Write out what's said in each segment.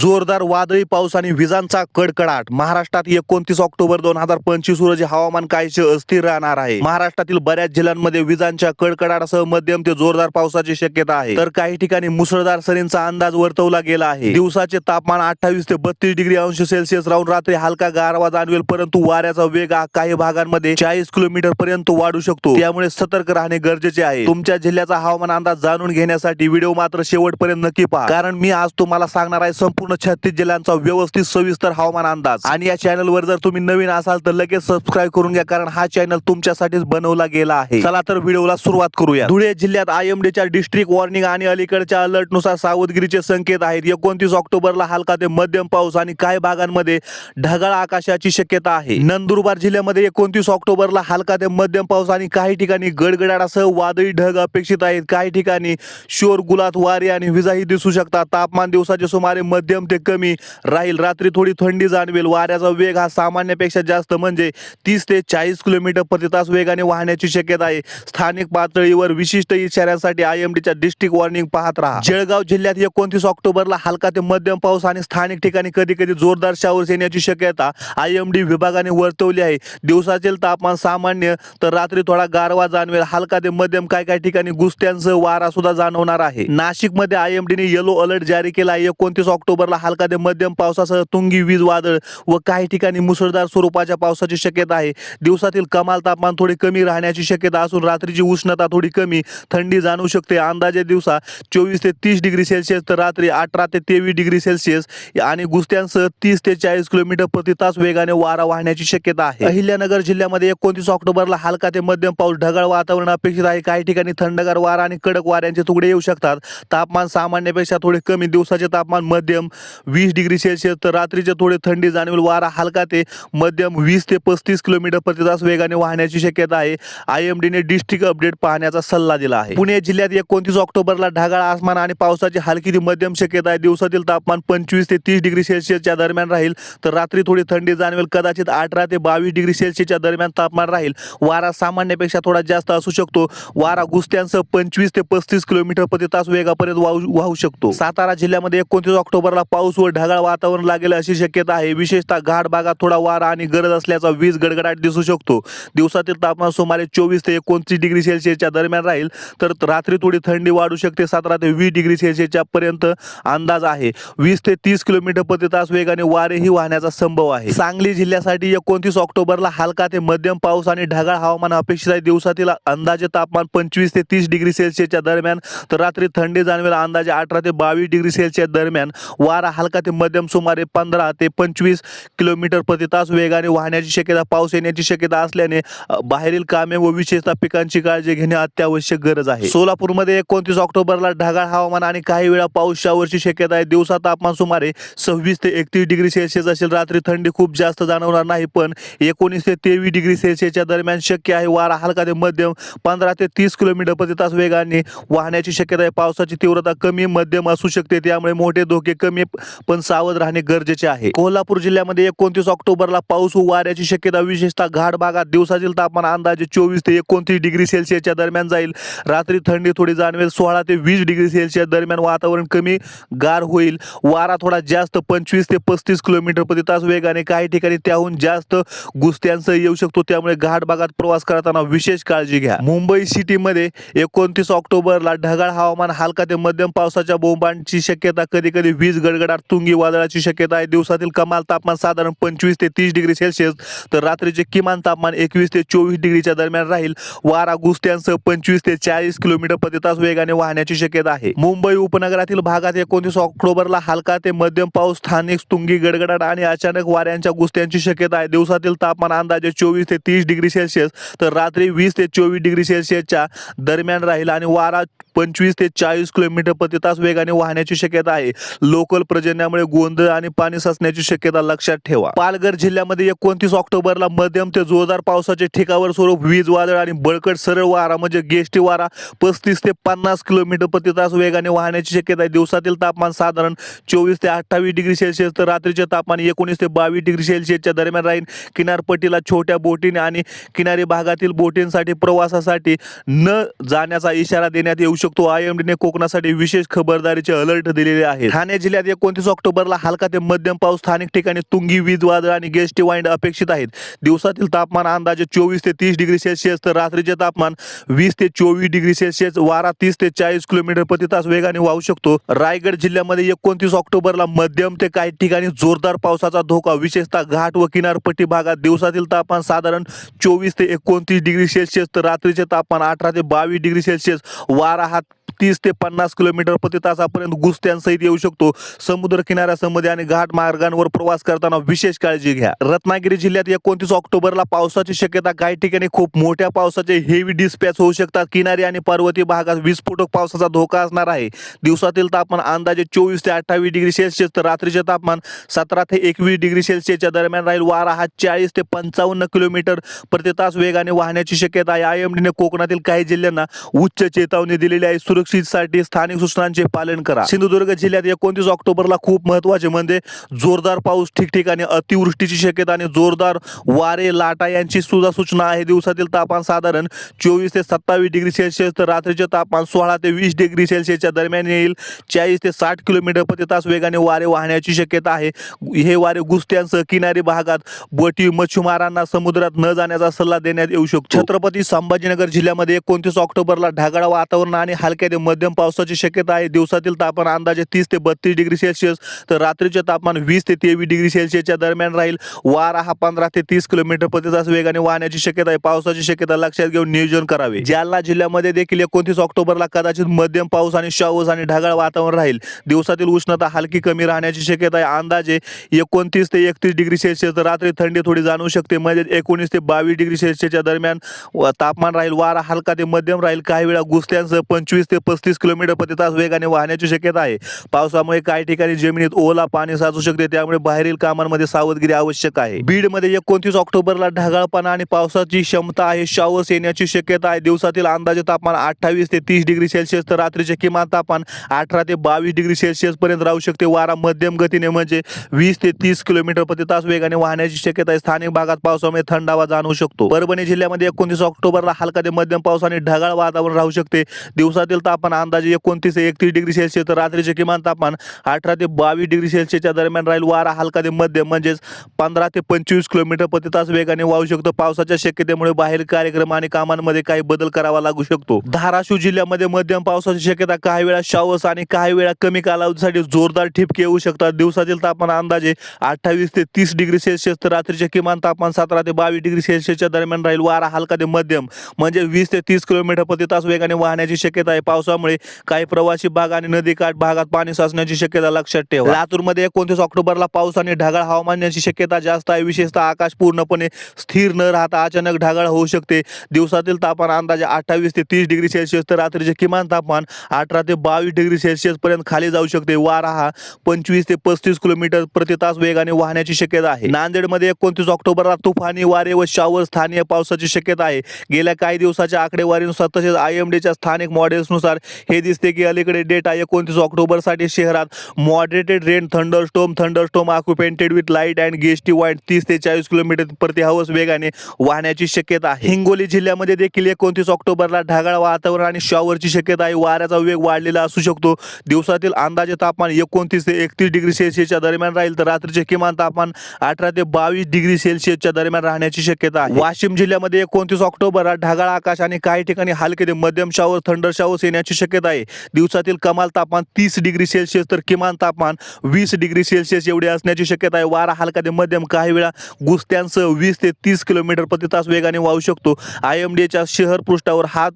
जोरदार वादळी पाऊस आणि विजांचा कडकडाट. महाराष्ट्रात एकोणतीस ऑक्टोबर दोन हजार पंचवीस रोजी हवामान काहीसे अस्थिर राहणार आहे. महाराष्ट्रातील बऱ्याच जिल्ह्यांमध्ये विजांच्या कडकडाटासह मध्यम ते जोरदार पावसाची शक्यता आहे. तर काही ठिकाणी मुसळधार सरींचा अंदाज वर्तवला गेला आहे. दिवसाचे तापमान अठ्ठावीस ते बत्तीस डिग्री अंश सेल्सिअस राहून रात्री हलका गारवा जाणवेल परंतु वाऱ्याचा वेग हा काही भागांमध्ये चाळीस किलोमीटर पर्यंत वाढू शकतो. त्यामुळे सतर्क राहणे गरजेचे आहे. तुमच्या जिल्ह्याचा हवामान अंदाज जाणून घेण्यासाठी व्हिडिओ मात्र शेवटपर्यंत नक्की पहा. कारण मी आज तुम्हाला सांगणार आहे संपूर्ण छत्तीस जिल्ह्यांचा व्यवस्थित सविस्तर हवामान अंदाज. आणि या चॅनल वर जर तुम्ही नवीन असाल तर लगेच सबस्क्राईब करून घ्या कारण हा चॅनल तुमच्यासाठीच बनवला गेला आहे. चला तर व्हिडिओला सुरुवात करूया. धुळे जिल्ह्यात आयएमडीच्या डिस्ट्रिक्ट वॉर्निंग आणि अलीकडच्या अलर्टनुसार सावधगिरीचे संकेत आहेत. एकोणतीस ऑक्टोबरला हलका ते मध्यम पाऊस आणि काही भागांमध्ये ढगाळ आकाशाची शक्यता आहे. नंदुरबार जिल्ह्यामध्ये एकोणतीस ऑक्टोबरला हलका ते मध्यम पाऊस आणि काही ठिकाणी गडगडाटासह वादळी ढग अपेक्षित आहेत. काही ठिकाणी शोर गुलात वारे आणि विजाही दिसू शकतात. तापमान दिवसाचे सुमारे मध्य मध्यम ते कमी. राहील रात्री थोडी थंडी जाणवेल. वाऱ्याचा वेग हा सामान्यपेक्षा जास्त म्हणजे तीस ते चाळीस किलोमीटर प्रति तास वेगाने वाहण्याची शक्यता आहे. स्थानिक पातळीवर विशिष्ट इशाऱ्यांसाठी आयएमडीच्या डिस्ट्रिक्ट वॉर्निंग पाहत राहा. जळगाव जिल्ह्यात एकोणतीस ऑक्टोबरला हलका ते मध्यम पाऊस आणि स्थानिक ठिकाणी कधी कधी जोरदार शावर्स येण्याची शक्यता आय एमडी विभागाने वर्तवली आहे. दिवसाचे तापमान सामान्य तर रात्री थोडा गारवा जाणवेल. हलका ते मध्यम काय काय ठिकाणी गुस्त्यांसह वारा सुद्धा जाणवणार आहे. नाशिकमध्ये आय एम डीने येलो अलर्ट जारी केला एकोणतीस ऑक्टोबर ऑक्टोबरला हलका ते मध्यम पावसासह तुंगी वीज वादळ व काही ठिकाणी मुसळधार स्वरूपाच्या पावसाची शक्यता आहे. दिवसातील कमाल तापमान थोडे कमी राहण्याची शक्यता असून रात्रीची उष्णता थोडी कमी थंडी जाणवू शकते. अंदाजे दिवसा चोवीस ते तीस डिग्री सेल्सिअस तर रात्री अठरा ते तेवीस डिग्री सेल्सिअस आणि गुस्त्यांसह तीस ते चाळीस किलोमीटर प्रति तास वेगाने वारा वाहण्याची शक्यता आहे. अहिल्यानगर जिल्ह्यामध्ये एकोणतीस ऑक्टोबरला हलका ते मध्यम पाऊस ढगाळ वातावरण अपेक्षित आहे. काही ठिकाणी थंडगार वारा आणि कडक वाऱ्यांचे तुकडे येऊ शकतात. तापमान सामान्यपेक्षा थोडे कमी दिवसाचे तापमान मध्यम वीस डिग्री सेल्सिअस तर रात्रीचे थोडे थंडी जाणवेल. वारा हलका ते मध्यम वीस ते पस्तीस किलोमीटर प्रति तास वेगाने वाहण्याची शक्यता आहे. आय एम डीने डिस्ट्रिक्ट अपडेट पाहण्याचा सल्ला दिला आहे. पुणे जिल्ह्यात एकोणतीस ऑक्टोबरला ढगाळ आसमान आणि पावसाची हलकी ते मध्यम शक्यता आहे. दिवसातील तापमान पंचवीस ते तीस डिग्री सेल्सिअसच्या दरम्यान राहील. तर रात्री थोडी थंडी जाणवेल. कदाचित अठरा ते बावीस डिग्री सेल्सिअसच्या दरम्यान तापमान राहील. वारा सामान्यपेक्षा थोडा जास्त असू शकतो. वारा गुस्त्यांसह पंचवीस ते पस्तीस किलोमीटर प्रति तास वेगापर्यंत वाहू वाहू शकतो. सातारा जिल्ह्यामध्ये एकोणतीस ऑक्टोबरला पाऊस व ढगाळ वातावरण लागेल अशी शक्यता आहे. विशेषतः घाट भागात थोडा वारा आणि गरज असल्याचा वीज गडगडाट दिसू शकतो. दिवसातील तापमान सुमारे चोवीस ते एकोणतीस डिग्री सेल्सिअसच्या दरम्यान राहील. तर रात्री थोडी थंडी वाढू शकते. सतरा ते वीस डिग्री सेल्सिअसच्या पर्यंत अंदाज आहे. वीस ते तीस किलोमीटर प्रति तास वेगाने वारेही वाहण्याचा संभव आहे. सांगली जिल्ह्यासाठी एकोणतीस ऑक्टोबरला हलका ते मध्यम पाऊस आणि ढगाळ हवामान अपेक्षित आहे. दिवसातील अंदाजे तापमान पंचवीस ते तीस डिग्री सेल्सिअसच्या दरम्यान तर रात्री थंडी जाणवेल अंदाजे अठरा ते बावीस डिग्री सेल्सिअस दरम्यान. वारा हलका ते मध्यम सुमारे पंधरा ते पंचवीस किलोमीटर प्रति तास वेगाने वाहण्याची शक्यता पाऊस येण्याची शक्यता असल्याने बाहेरील कामे व विशेषतः पिकांची काळजी घेणे अत्यावश्यक गरज आहे. सोलापूरमध्ये एकोणतीस ऑक्टोबरला ढगाळ हवामान आणि काही वेळा पाऊस शावरची शक्यता आहे. दिवसा तापमान सुमारे सव्वीस ते एकतीस डिग्री सेल्सिअस असेल. रात्री थंडी खूप जास्त जाणवणार नाही पण एकोणीस ते तेवीस डिग्री सेल्सिअसच्या दरम्यान शक्य आहे. वारा हलका ते मध्यम पंधरा ते तीस किलोमीटर प्रति तास वेगाने वाहण्याची शक्यता आहे. पावसाची तीव्रता कमी मध्यम असू शकते. त्यामुळे मोठे धोके कमी पण सावध राहणे गरजेचे आहे. कोल्हापूर जिल्ह्यामध्ये एकोणतीस ऑक्टोबरला पाऊस वाऱ्याची शक्यता विशेषतः घाट भागात. दिवसातील तापमान अंदाजे चोवीस ते एकोणतीस डिग्री सेल्सिअसच्या दरम्यान जाईल. रात्री थंडी थोडी जाणवेल सोळा ते वीस डिग्री सेल्सिअस दरम्यान वातावरण कमी गार होईल. वारा थोडा जास्त पंचवीस ते पस्तीस किलोमीटर प्रति तास वेगाने काही ठिकाणी त्याहून जास्त गुस्त्यांसह येऊ शकतो. त्यामुळे घाट भागात प्रवास करताना विशेष काळजी घ्या. मुंबई सिटीमध्ये एकोणतीस ऑक्टोबरला ढगाळ हवामान हलका ते मध्यम पावसाच्या बोंबांची शक्यता कधी कधी वीज गडगडाट तुंगी वादळाची शक्यता आहे. दिवसातील कमाल तापमान साधारण पंचवीस ते तीस डिग्री सेल्सिअस तर रात्रीचे किमान तापमान एकवीस ते चोवीस डिग्रीच्या दरम्यान राहील. वारा गुस्त्यांसह पंचवीस ते चाळीस किलोमीटर प्रति तास वेगाने वाहण्याची शक्यता आहे. मुंबई उपनगरातील भागात एकोणतीस ऑक्टोबरला हलका ते मध्यम पाऊस स्थानिक तुंगी गडगडाट आणि अचानक वाऱ्यांच्या गुस्त्यांची शक्यता आहे. दिवसातील तापमान अंदाजे चोवीस ते तीस डिग्री सेल्सिअस तर रात्री वीस ते चोवीस डिग्री सेल्सिअसच्या दरम्यान राहील आणि वारा पंचवीस ते चाळीस किलोमीटर प्रति तास वेगाने वाहण्याची शक्यता आहे. लोक पर्जन्यामुळे गोंधळ आणि पाणी साचण्याची शक्यता लक्षात ठेवा. पालघर जिल्ह्यामध्ये एकोणतीस ऑक्टोबरला मध्यम ते जोरदार पावसाचे ठिकावर स्वरूप वीज वादळ आणि बळकट सरळ वारा म्हणजे गेष्टी वारा पस्तीस ते पन्नास किलोमीटर प्रति तास वेगाने वाहण्याची शक्यता आहे. दिवसातील तापमान साधारण चोवीस ते अठ्ठावीस डिग्री सेल्सिअस तर रात्रीचे तापमान एकोणीस ते बावीस डिग्री सेल्सिअसच्या दरम्यान राहील. किनारपट्टीला छोट्या बोटीने आणि किनारी भागातील बोटींसाठी प्रवासासाठी न जाण्याचा इशारा देण्यात येऊ शकतो. आय एम डीने कोकणासाठी विशेष खबरदारीचे अलर्ट दिलेले आहे ठाणे जिल्ह्यात जिल्ह्यात एकोणतीस ऑक्टोबरला हलका ते मध्यम पाऊस स्थानिक ठिकाणी तुंगी वीज वादळ आणि गेस्टी वाईंड अपेक्षित आहेत. दिवसातील तापमान अंदाजे चोवीस ते तीस डिग्री सेल्सिअस तर रात्रीचे तापमान वीस ते चोवीस डिग्री सेल्सिअस वारा तीस ते चाळीस किलोमीटर प्रति तास वेगाने वाहू शकतो. रायगड जिल्ह्यामध्ये एकोणतीस ऑक्टोबरला मध्यम ते काही ठिकाणी जोरदार पावसाचा धोका विशेषतः घाट व किनारपट्टी भागात दिवसातील तापमान साधारण चोवीस ते एकोणतीस डिग्री सेल्सिअस तर रात्रीचे तापमान अठरा ते बावीस डिग्री सेल्सिअस वारा हा तीस ते पन्नास किलोमीटर प्रति तासापर्यंत गुस्त्यांसहित येऊ शकतो. समुद्र किनाऱ्यासंबंधी आणि घाट मार्गांवर प्रवास करताना विशेष काळजी घ्या. रत्नागिरी जिल्ह्यात एकोणतीस ऑक्टोबरला पावसाची शक्यता काही ठिकाणी खूप मोठ्या पावसाचे हेवी डिस्पॅच होऊ शकतात. किनारी आणि पर्वतीय भागात विस्फोटक पावसाचा धोका असणार आहे. दिवसातील तापमान अंदाजे चोवीस ते अठ्ठावीस डिग्री सेल्सिअस तर रात्रीचे तापमान सतरा ते एकवीस डिग्री सेल्सिअसच्या दरम्यान राहील. वारा हा चाळीस ते पंचावन्न किलोमीटर प्रति तास वेगाने वाहण्याची शक्यता आहे. आय एम डीने कोकणातील काही जिल्ह्यांना उच्च चेतावणी दिलेली आहे. सुरक्षितसाठी स्थानिक सूचनांचे पालन करा. सिंधुदुर्ग जिल्ह्यात एकोणतीस ऑक्टोबरला खूप महत्त्वाचे म्हणजे जोरदार पाऊस ठिकठिकाणी अतिवृष्टीची शक्यता आणि जोरदार वारे लाटा यांची सुद्धा सूचना आहे. दिवसातील तापमान साधारण चोवीस ते सत्तावीस डिग्री सेल्सिअस तर रात्रीचे तापमान सोळा ते वीस डिग्री सेल्सिअसच्या दरम्यान येईल. चाळीस ते साठ किलोमीटर प्रति तास वेगाने वारे वाहण्याची शक्यता आहे. हे वारे गुस्त्यांसह किनारी भागात बोटी मच्छीमारांना समुद्रात न जाण्याचा सल्ला देण्यात येऊ शकतो. छत्रपती संभाजीनगर जिल्ह्यामध्ये एकोणतीस ऑक्टोबरला ढगाळ वातावरण आणि हलक्या ते मध्यम पावसाची शक्यता आहे. दिवसातील तापमान अंदाजे तीस ते बत्तीस डिग्री सेल्सिअस तर रात्रीचे तापमान वीस ते तेवीस डिग्री सेल्सिअसच्या दरम्यान राहील. वारा हा पंधरा ते तीस किलोमीटर प्रति तास वेगाने वाहण्याची शक्यता आहे. पावसाची शक्यता लक्षात घेऊन नियोजन करावे. जालना जिल्ह्यामध्ये देखील एकोणतीस ऑक्टोबरला कदाचित मध्यम पाऊस आणि शाऊस आणि ढगाळ वातावरण राहील. दिवसातील उष्णता हलकी कमी राहण्याची शक्यता आहे. अंदाजे एकोणतीस ते एकतीस डिग्री सेल्सिअस तर रात्री थंडी थोडी जाणवू शकते. म्हणजे एकोणीस ते बावीस डिग्री सेल्सिअसच्या दरम्यान तापमान राहील. वारा हलका ते मध्यम राहील. काही वेळा गुसत्यांसह पंचवीस ते पस्तीस किलोमीटर प्रति तास वेगाने वाहण्याची शक्यता आहे. पावसामुळे काही ठिकाणी जमिनीत ओला पाणी साचू शकते त्यामुळे बाहेरील कामांमध्ये सावधगिरी आवश्यक आहे. बीडमध्ये एकोणतीस ऑक्टोबरला ढगाळपणा आणि पावसाची क्षमता आहे. शॉवर्स येण्याची शक्यता आहे. दिवसातील अंदाजे तापमान अठ्ठावीस ते तीस डिग्री सेल्सिअस तर रात्रीचे किमान तापमान अठरा ते बावीस डिग्री सेल्सिअस पर्यंत राहू शकते. वारा मध्यम गतीने म्हणजे वीस ते तीस किलोमीटर प्रति तास वेगाने वाहण्याची शक्यता आहे. स्थानिक भागात पावसामुळे थंडावा जाणवू शकतो. परभणी जिल्ह्यामध्ये एकोणतीस ऑक्टोबरला हलका ते मध्यम पाऊस आणि ढगाळ वातावरण राहू शकते. दिवसातील तापमान अंदाजे एकोणतीस एकतीस डिग्री सेल्सिअस तर रात्रीचे किमान तापमान अठरा ते बावीस डिग्री सेल्सिअसच्या दरम्यान राहील. वारा हलका ते मध्यम म्हणजेच पंधरा ते पंचवीस किलोमीटर प्रति तास वेगाने वाहू शकतो. पावसाच्या शक्यतेमुळे बाहेर कार्यक्रम आणि कामांमध्ये काही बदल करावा लागू शकतो. धाराशिव जिल्ह्यामध्ये मध्यम पावसाची शक्यता काही वेळा शावस आणि काही वेळा कमी कालावधीसाठी जोरदार ठिपके येऊ शकतात. दिवसातील तापमान अंदाजे अठ्ठावीस ते तीस डिग्री सेल्सिअस तर रात्रीचे किमान तापमान सतरा ते बावीस डिग्री सेल्सिअसच्या दरम्यान राहील. वारा हलका ते मध्यम म्हणजे वीस ते तीस किलोमीटर प्रति तास वेगाने वाहण्याची शक्यता आहे. पावसामुळे काही प्रवासी भाग आणि नदीकाठ भागात पाणी साचण्याची शक्यता लक्षात ठेवा. लातूरमध्ये एकोणतीस ऑक्टोबरला पाऊस आणि ढगाळ हवामानाची शक्यता जास्त आहे. विशेषतः आकाश पूर्णपणे स्थिर न राहता अचानक ढगाळ होऊ शकते. दिवसातील तापमान अंदाजे अठ्ठावीस ते तीस डिग्री सेल्सिअस तर रात्रीचे किमान तापमान अठरा ते बावीस डिग्री सेल्सिअस पर्यंत खाली जाऊ शकते. वारा हा पंचवीस ते पस्तीस किलोमीटर प्रति तास वेगाने वाहण्याची शक्यता आहे. नांदेडमध्ये एकोणतीस ऑक्टोबरला तुफानी वारे व शावर स्थानीय पावसाची शक्यता आहे. गेल्या काही दिवसाच्या आकडेवारीनुसार तसेच आय एम डीच्या स्थानिक मॉडेल्सनुसार हे दिसते की अलीकडे डेटा एकोणतीस ऑक्टोबरसाठी शहरात moderated rain thunderstorm thunderstorm accompanied with light and gusty wind तीस ते चाळीस किलोमीटर प्रति हवस वेगाने वाहण्याची शक्यता हिंगोली जिल्ह्यामध्ये देखील एकोणतीस ऑक्टोबरला ढगाळ वातावरण आणि शॉवरची शक्यता आहे. वाऱ्याचा वेग वाढलेला असू शकतो. दिवसातील अंदाजे तापमान एकोणतीस ते एकतीस डिग्री सेल्सिअसच्या दरम्यान राहील तर रात्रीचे किमान तापमान अठरा ते बावीस डिग्री सेल्सिअसच्या दरम्यान राहण्याची शक्यता आहे. वाशिम जिल्ह्यामध्ये एकोणतीस ऑक्टोबरला ढगाळ आकाश आणि काही ठिकाणी हलके ते मध्यम शावर थंडर शावर्स येण्याची शक्यता आहे. दिवसातील कमाल तापमान तीस डिग्री सेल्सिअस तर किमान तापमान वीस डिग्री सेल्सिअस एवढे असण्याची शक्यता आहे. वारा हलका ते मध्यम काही वेळा गुस्त्यांसह वीस ते तीस किलोमीटर प्रति तास वेगाने वाहू शकतो. आय एम डीच्या शहर पृष्ठावर हा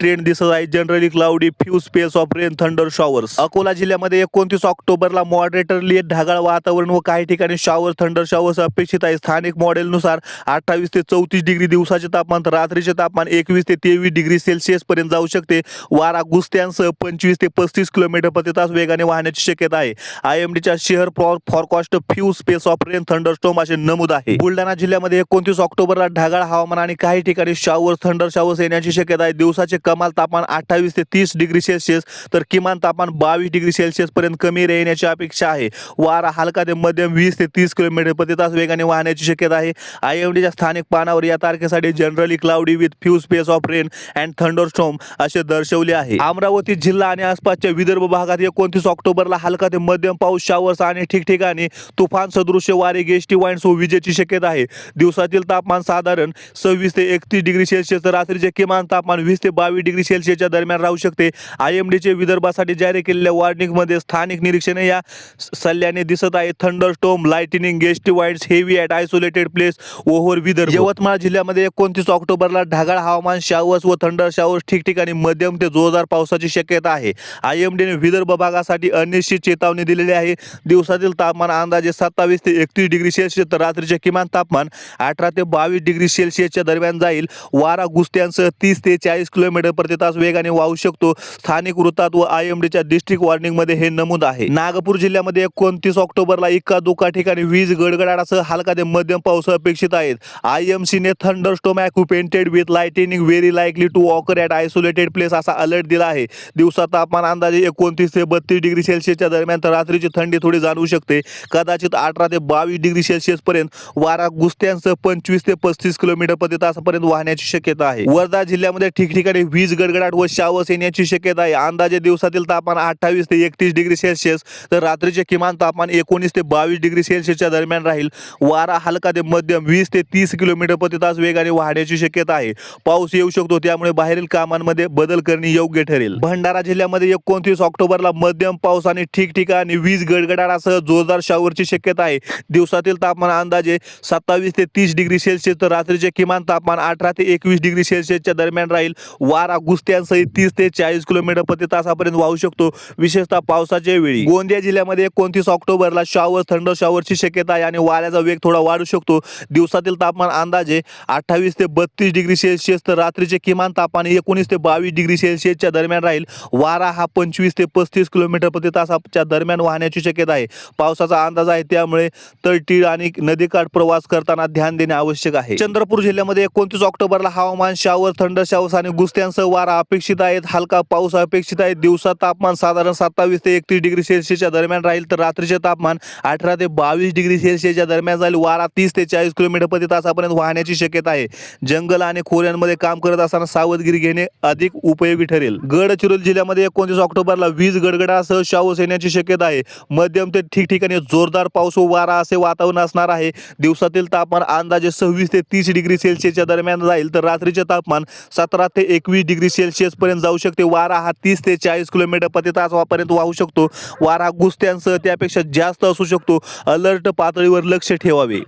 ट्रेंड दिसत आहे. Generally cloudy few spells of rain thunder showers Akola जिल्ह्यामध्ये एकोणतीस ऑक्टोबरला मॉडरेटरली ढगाळ वातावरण व काही ठिकाणी शॉवर थंडर शॉवर्स अपेक्षित आहे. स्थानिक मॉडेलनुसार अठ्ठावीस ते चौतीस डिग्री दिवसाचे तापमान तर रात्रीचे तापमान एकवीस ते तेवीस डिग्री सेल्सिअस पर्यंत जाऊ शकते. वारा गुस्त्यांसह पंचवीस ते पस्तीस किलोमीटर प्रति तास वेगाने वाहण्याची शक्यता आहे. आय एम डीच्या शहर forecast few spells of rain thunderstorm असे नमूद आहे. बुलढाणा जिल्ह्यामध्ये एकोणतीस ऑक्टोबरला ढगाळ हवामान आणि काही ठिकाणी शावर थंडर शावर्स येण्याची शक्यता आहे. दिवसाचे कमाल तापमान अठ्ठावीस ते तीस डिग्री सेल्सिअस तर किमान तापमान बावीस डिग्री सेल्सिअस पर्यंत कमी येण्याची अपेक्षा आहे. वारा हलका ते मध्यम वीस ते तीस किलोमीटर प्रति तास वेगाने वाहण्याची शक्यता आहे. आय एम डीच्या स्थानिक पानावर या तारखेसाठी generally cloudy with few spells of rain and thunderstorm असे दर्शवले आहे. आहे. अमरावती जिल्हा आणि आसपासच्या विदर्भ भागात एकोणतीस ऑक्टोबरला हलका ते मध्यम पाऊस शावर्स आणि ठिकठिकाणी तुफान सदृश्य वारे गेस्टी वाईन्स व विजेची शक्यता आहे. दिवसातील तापमान साधारण सव्वीस ते एकतीस डिग्री सेल्सिअस तर रात्रीचे किमान तापमान वीस ते बावीस डिग्री सेल्सिअसच्या दरम्यान राहू शकते. आय एम डीचे विदर्भासाठी जारी केलेल्या वॉर्निंगमध्ये स्थानिक निरीक्षणे या सल्ल्याने दिसत आहे. Thunderstorm lightning gusty winds heavy at isolated place over Vidarbha. Yavatmal जिल्ह्यामध्ये एकोणतीस ऑक्टोबरला ढगाळ हवामान शावर्स व थंडर शावर्स ठिकठिकाणी मध्यम ते जोरदार पावसाची शक्यता आहे. आय एम डीने विदर्भ भागासाठी अनिश्चित चेतावणी दिलेली आहे. दिवसातील तापमान अंदाजे सत्तावीस ते एकतीस डिग्री सेल्सिअस तर रात्रीचे किमान तापमान अठरा ते बावीस डिग्री सेल्सिअसच्या दरम्यान जाईल. वारा गुस्त्यांसह तीस ते चाळीस किलोमीटर प्रति तास वेगाने वाहू शकतो. स्थानिक वृत्तात व आय एम डीच्या डिस्ट्रिक्ट वॉर्निंगमध्ये हे नमूद आहे. नागपूर जिल्ह्यामध्ये एकोणतीस ऑक्टोबरला इक्का दुका ठिकाणी वीज गडगडाटासह हलका ते मध्यम पाऊस अपेक्षित आहेत. आय एम सीने thunderstorm with lightning very likely to occur at isolated place असा अलर्ट दिला आहे. दिवसा तापमान अंदाजे एकोणतीस ते बत्तीस डिग्री सेल्सिअसच्या दरम्यान तर रात्रीची थंडी थोडी जाणवू शकते. कदाचित अठरा ते बावीस डिग्री सेल्सिअस पर्यंत वारा गुस्त्यांसह पंचवीस ते पस्तीस किलोमीटर प्रति तासापर्यंत वाहण्याची शक्यता आहे. वर्धा जिल्ह्यामध्ये ठिकठिकाणी वीज गडगडाट व शावस येण्याची शक्यता आहे. अंदाजे दिवसातील तापमान अठ्ठावीस ते एकतीस डिग्री सेल्सिअस तर रात्रीचे किमान तापमान एकोणीस ते बावीस डिग्री सेल्सिअसच्या दरम्यान राहील. वारा हलका ते मध्यम वीस ते तीस किलोमीटर प्रति तास वेगाने वाहण्याची शक्यता आहे. पाऊस येऊ शकतो त्यामुळे बाहेरील कामांमध्ये बदल करणे योग्य ठरेल. भंडारा जिल्ह्यामध्ये एकोणतीस ऑक्टोबरला मध्यम पाऊस आणि ठिकठिकाणी वीज गडगडाटासह जोरदार शावरची शक्यता आहे. दिवसातील तापमान अंदाजे सत्तावीस ते तीस डिग्री सेल्सिअस तर रात्रीचे किमान तापमान अठरा ते एकवीस डिग्री सेल्सिअसच्या दरम्यान राहील. वारा गुस्त्यांसहित तीस ते चाळीस किलोमीटर प्रति तासापर्यंत वाहू शकतो. विशेषतः पावसाच्या वेळी. गोंदिया जिल्ह्यामध्ये एकोणतीस ऑक्टोबरला शॉवर थंड शॉवरची शक्यता आहे आणि वाऱ्याचा वेग थोडा वाढू शकतो. दिवसातील तापमान अंदाजे अठ्ठावीस ते बत्तीस डिग्री सेल्सिअस तर रात्रीचे किमान तापमान एकोणीस ते बावीस डिग्री सेल्सिअसच्या दरम्यान राहील. वारा हा पंचवीस ते पस्तीस किलोमीटर प्रति तासाच्या दरम्यान वाहण्याची शक्यता आहे. पावसाचा अंदाज आहे त्यामुळे तळटीळ आणि नदीकाठ प्रवास करताना ध्यान देणे आवश्यक आहे. चंद्रपूर जिल्ह्यामध्ये एकोणतीस ऑक्टोबरला हवामान शावर थंड शावर आणि गुस्त्यांसह वारा अपेक्षित आहेत. हलका पाऊस अपेक्षित आहे. दिवसा तापमान साधारण सत्तावीस ते एकतीस डिग्री सेल्सिअसच्या दरम्यान राहील. तर रात्रीचे तापमान अठरा ते बावीस डिग्री सेल्सिअसच्या दरम्यान जाईल. वारा तीस ते चाळीस किलोमीटर प्रति तासापर्यंत वाहण्याची शक्यता आहे. जंगल आणि खोऱ्यांमध्ये काम करत असताना सावधगिरी घेणे अधिक उपयोगी ठरेल. गडचिरोली जिल्ह्यामध्ये एकोणतीस ऑक्टोबरला वीज गडगडासह शावस येण्याची शक्यता आहे. मध्यम ते ठिकठिकाणी जोरदार पाऊस व वारा असे वातावरण असणार आहे. दिवसातील तापमान अंदाजे सव्वीस ते तीस डिग्री सेल्सिअसच्या दरम्यान जाईल तर रात्रीचे तापमान सतरा ते एकवीस डिग्री सेल्सिअस पर्यंत जाऊ शकते. वारा हा तीस ते चाळीस किलोमीटर प्रति तासापर्यंत वाहू शकतो. वारा गुस्त्यांसह त्यापेक्षा जास्त असू शकतो. अलर्ट पातळीवर लक्ष ठेवावे.